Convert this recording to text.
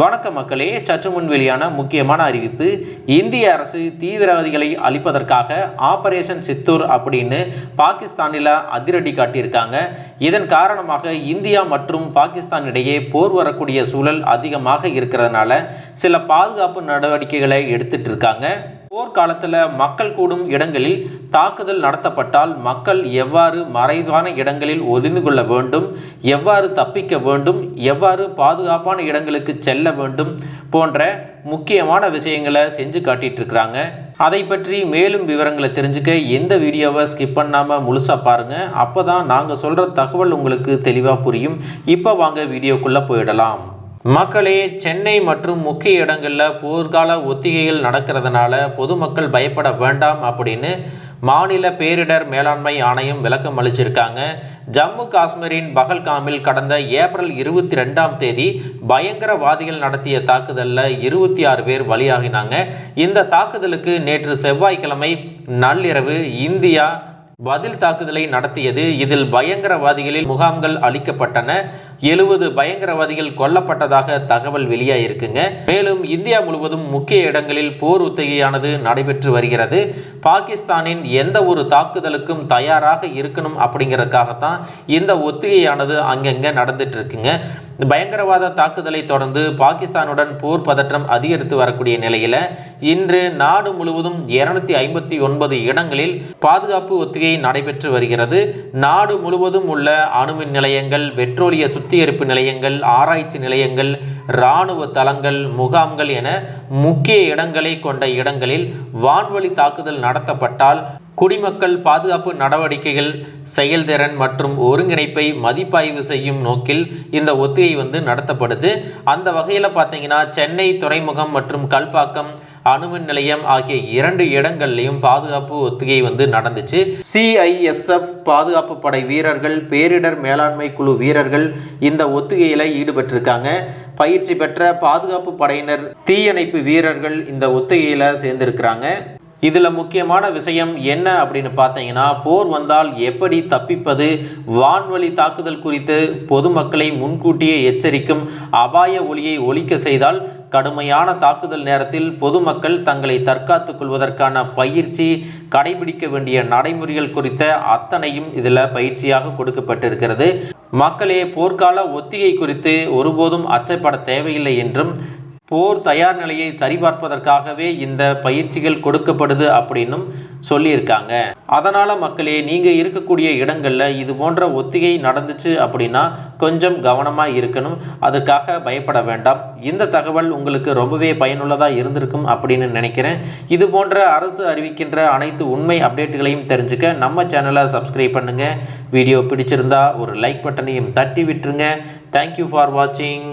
வணக்கம் மக்களே சற்று முன் வெளியான முக்கியமான அறிவிப்பு. இந்திய அரசு தீவிரவாதிகளை அழிப்பதற்காக ஆபரேஷன் சித்தூர் அப்படின்னு பாகிஸ்தானில் அதிரடி காட்டியிருக்காங்க. இதன் காரணமாக இந்தியா மற்றும் பாகிஸ்தான் இடையே போர் வரக்கூடிய சூழல் அதிகமாக இருக்கிறதுனால சில பாதுகாப்பு நடவடிக்கைகளை எடுத்துட்டு இருக்காங்க. போர்க்காலத்தில் மக்கள் கூடும் இடங்களில் தாக்குதல் நடத்தப்பட்டால் மக்கள் எவ்வாறு மறைவான இடங்களில் ஒளிந்து கொள்ள வேண்டும் எவ்வாறு தப்பிக்க வேண்டும் எவ்வாறு பாதுகாப்பான இடங்களுக்கு செல்ல வேண்டும் போன்ற முக்கியமான விஷயங்களை செஞ்சு காட்டிட்டு அதை பற்றி மேலும் விவரங்களை தெரிஞ்சுக்க எந்த வீடியோவை ஸ்கிப் பண்ணாமல் முழுசாக பாருங்கள் அப்போ தான் நாங்கள் சொல்கிற தகவல் உங்களுக்கு தெளிவாக புரியும். இப்போ வாங்க வீடியோக்குள்ளே போயிடலாம். மக்களே சென்னை மற்றும் முக்கிய இடங்களில் போர்க்கால ஒத்திகைகள் நடக்கிறதுனால பொதுமக்கள் பயப்பட வேண்டாம் அப்படின்னு மாநில பேரிடர் மேலாண்மை ஆணையம் விளக்கம் அளிச்சிருக்காங்க. ஜம்மு காஷ்மீரின் பகல்காமில் கடந்த ஏப்ரல் இருபத்தி ரெண்டாம் தேதி பயங்கரவாதிகள் நடத்திய தாக்குதலில் இருபத்தி ஆறு பேர் பலியாகினாங்க. இந்த தாக்குதலுக்கு நேற்று செவ்வாய்க்கிழமை நள்ளிரவு இந்தியா பதில் தாக்குதலை நடத்தியது. இதில் பயங்கரவாதிகளில் முகாம்கள் அளிக்கப்பட்டன எழுபது பயங்கரவாதிகள் கொல்லப்பட்டதாக தகவல் வெளியாயிருக்குங்க. மேலும் இந்தியா முழுவதும் முக்கிய இடங்களில் போர் ஒத்திகையானது நடைபெற்று வருகிறது. பாகிஸ்தானின் எந்த ஒரு தாக்குதலுக்கும் தயாராக இருக்கணும் அப்படிங்கிறதுக்காகத்தான் இந்த ஒத்திகையானது அங்கங்கே நடந்துட்டு இருக்குங்க. பயங்கரவாத தாக்குதலை தொடர்ந்து பாகிஸ்தானுடன் போர் பதற்றம் அதிகரித்து வரக்கூடிய நிலையில் இன்று நாடு முழுவதும் இருநூத்தி ஐம்பத்தி ஒன்பது இடங்களில் பாதுகாப்பு ஒத்திகை நடைபெற்று வருகிறது. நாடு முழுவதும் உள்ள அணுமின் நிலையங்கள் பெட்ரோலிய சுத்திகரிப்பு நிலையங்கள் ஆராய்ச்சி நிலையங்கள் இராணுவ தளங்கள் முகாம்கள் என முக்கிய இடங்களை கொண்ட இடங்களில் வான்வழி தாக்குதல் நடத்தப்பட்டால் குடிமக்கள் பாதுகாப்பு நடவடிக்கைகள் செயல்திறன் மற்றும் ஒருங்கிணைப்பை மதிப்பாய்வு செய்யும் நோக்கில் இந்த ஒத்திகை வந்து நடத்தப்படுது. அந்த வகையில் பார்த்தீங்கன்னா சென்னை துறைமுகம் மற்றும் கல்பாக்கம் அணுமின் நிலையம் ஆகிய இரண்டு இடங்கள்லையும் பாதுகாப்பு ஒத்திகை வந்து நடந்துச்சு. சிஐஎஸ்எஃப் பாதுகாப்பு படை வீரர்கள் பேரிடர் மேலாண்மை குழு வீரர்கள் இந்த ஒத்திகையில் ஈடுபட்டிருக்காங்க. பயிற்சி பெற்ற பாதுகாப்பு படையினர் தீயணைப்பு வீரர்கள் இந்த ஒத்திகையில் சேர்ந்திருக்கிறாங்க. இதில் முக்கியமான விஷயம் என்ன அப்படின்னு பார்த்தீங்கன்னா போர் வந்தால் எப்படி தப்பிப்பது வான்வழி தாக்குதல் குறித்து பொதுமக்களை முன்கூட்டியே எச்சரிக்கும் அபாய ஒளியை ஒழிக்க செய்தால் கடுமையான தாக்குதல் நேரத்தில் பொதுமக்கள் தங்களை தற்காத்துக் கொள்வதற்கான பயிற்சி கடைபிடிக்க வேண்டிய நடைமுறைகள் குறித்த அத்தனையும் இதில் பயிற்சியாக கொடுக்கப்பட்டிருக்கிறது. மக்களே போர்க்கால ஒத்திகை குறித்து ஒருபோதும் அச்சப்பட தேவையில்லை என்றும் போர் தயார் நிலையை சரிபார்ப்பதற்காகவே இந்த பயிற்சிகள் கொடுக்கப்படுது அப்படின்னும் சொல்லியிருக்காங்க. அதனால் மக்களே நீங்கள் இருக்கக்கூடிய இடங்களில் இது போன்ற ஒத்திகை நடந்துச்சு அப்படின்னா கொஞ்சம் கவனமாக இருக்கணும். அதுக்காக பயப்பட வேண்டாம். இந்த தகவல் உங்களுக்கு ரொம்பவே பயனுள்ளதாக இருந்திருக்கும் அப்படின்னு நினைக்கிறேன். இது போன்ற அரசு அறிவிக்கின்ற அனைத்து உண்மை அப்டேட்டுகளையும் தெரிஞ்சுக்க நம்ம சேனலை சப்ஸ்கிரைப் பண்ணுங்கள் வீடியோ பிடிச்சிருந்தா ஒரு லைக் பட்டனையும் தட்டி விட்டுருங்க. தேங்க்யூ ஃபார் வாட்சிங்